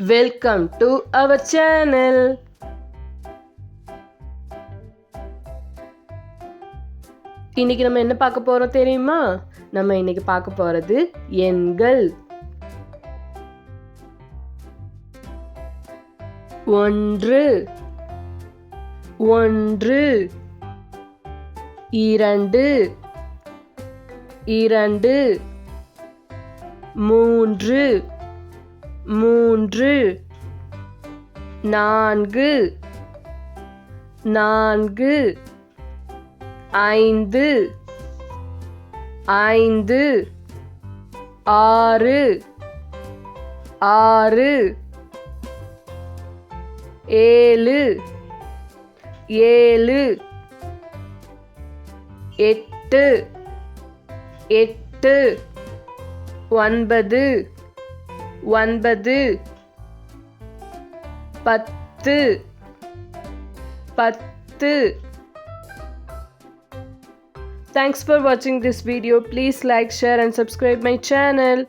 Welcome to our channel இன்னைக்கு நம்ம என்ன பார்க்க போறோம் தெரியுமா? நம்ம இன்னைக்கு பார்க்க போறது எண்கள். ஒன்று ஒன்று இரண்டு இரண்டு மூன்று மூன்று நான்கு நான்கு ஐந்து ஐந்து ஆறு ஆறு ஏழு ஏழு எட்டு எட்டு ஒன்பது ஒன்பது பத்து பத்து Thanks for watching this video. Please like, share and subscribe my channel.